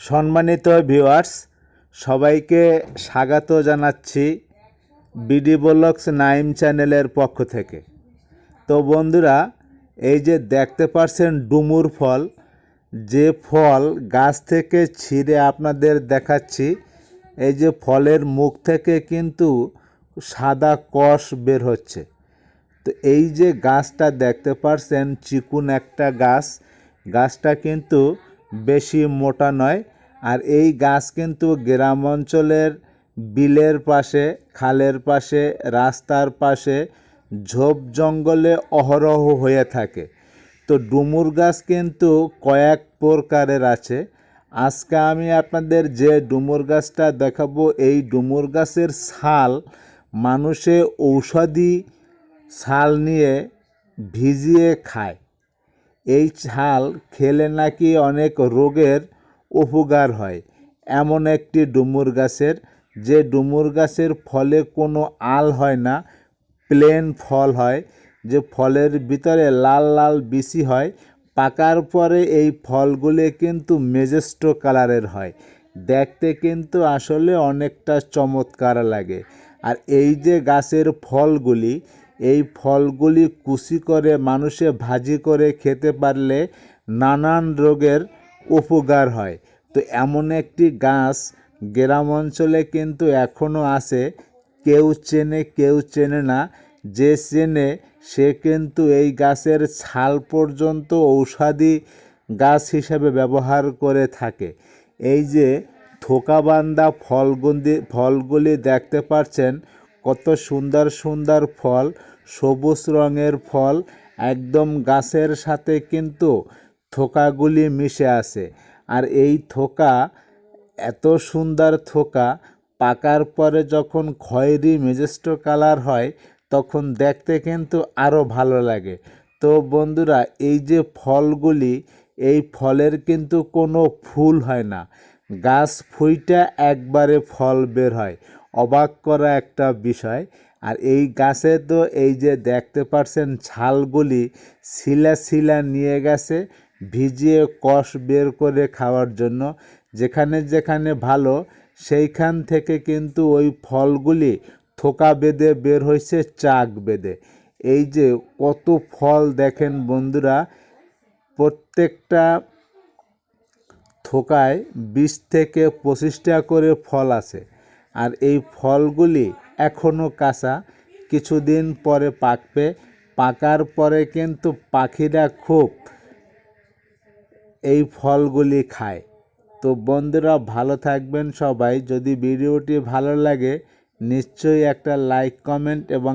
সম্মানিত ভিউয়ার্স সবাইকে স্বাগত জানাচ্ছি বিডি ব্লগস নাইম চ্যানেলের পক্ষ থেকে। তো বন্ধুরা, এই যে দেখতে পাচ্ছেন ডুমুর ফল, যে ফল গাছ থেকে ছিঁড়ে আপনাদের দেখাচ্ছি, এই যে ফলের মুখ থেকে কিন্তু সাদা কষ বের হচ্ছে। তো এই যে গাছটা দেখতে পারছেন, চিকুন একটা গাছ, গাছটা কিন্তু বেশি মোটা নয়। আর এই গাছ কিন্তু গ্রাম অঞ্চলের বিলের পাশে, খালের পাশে, রাস্তার পাশে, ঝোপ জঙ্গলে অহরহ হয়ে থাকে। তো ডুমুর গাছ কিন্তু কয়েক প্রকারের আছে। আজকে আমি আপনাদের যে ডুমুর গাছটা দেখাবো, এই ডুমুর গাছের ছাল মানুষে ঔষধি ছাল নিয়ে ভিজিয়ে খায়। এই ছাল খেলে নাকি অনেক রোগের উপকার হয়। এমন একটি ডুমুর গাছের, যে ডুমুর গাছের ফলে কোনো আল হয় না, প্লেন ফল হয়, যে ফলের ভিতরে লাল লাল বিচি হয়, পাকার পরে এই ফলগুলি কিন্তু মেজেস্টো কালারের হয়। দেখতে কিন্তু আসলে অনেকটা চমৎকার লাগে। আর এই যে গাছের ফলগুলি এই ফলগুলি কুচি করে মানুষে ভাজি করে খেতে পারলে নানান রোগের উপকার হয়। তো এমন একটি গাছ গ্রাম অঞ্চলে কিন্তু এখনও আছে। কেউ চেনে কেউ চেনে না। যে চেনে, সে কিন্তু এই গাছের ছাল পর্যন্ত ঔষধি গাছ হিসাবে ব্যবহার করে থাকে। এই যে থোকাবান্ধা ফলগুলি ফলগুলি দেখতে পাচ্ছেন কত সুন্দর সুন্দর ফল, সবুজ রঙের ফল, একদম গাছের সাথে কিন্তু থোকাগুলি মিশে আছে। আর এই থোকা, এত সুন্দর থোকা, পাকার পরে যখন খয়েরি মেজেস্টো কালার হয়, তখন দেখতে কিন্তু আরও ভালো লাগে। তো বন্ধুরা, এই যে ফলগুলি, এই ফলের কিন্তু কোনো ফুল হয় না। গাছ ফুইটা একবারে ফল বের হয়। অবাক করা একটা বিষয়। আর এই গাছে তো এই যে দেখতে পাচ্ছেন ছালগুলি শিলা শিলা নিয়ে গেছে, ভিজিয়ে কষ বের করে খাওয়ার জন্য। যেখানে যেখানে ভালো, সেইখান থেকে কিন্তু ওই ফলগুলি থোকা বেঁধে বের হয়েছে, চাক বেঁধে। এই যে কত ফল দেখেন বন্ধুরা, প্রত্যেকটা থোকায় বিশ থেকে পঁচিশটা করে ফল আছে। আর এই ফলগুলি এখনও কাঁচা। কিছুদিন পরে পাকবে। পাকার পরে কিন্তু পাখিরা খুব এই ফলগুলি খায়। তো বন্ধুরা, ভালো থাকবেন সবাই। যদি ভিডিওটি ভালো লাগে, নিশ্চয়ই একটা লাইক, কমেন্ট এবং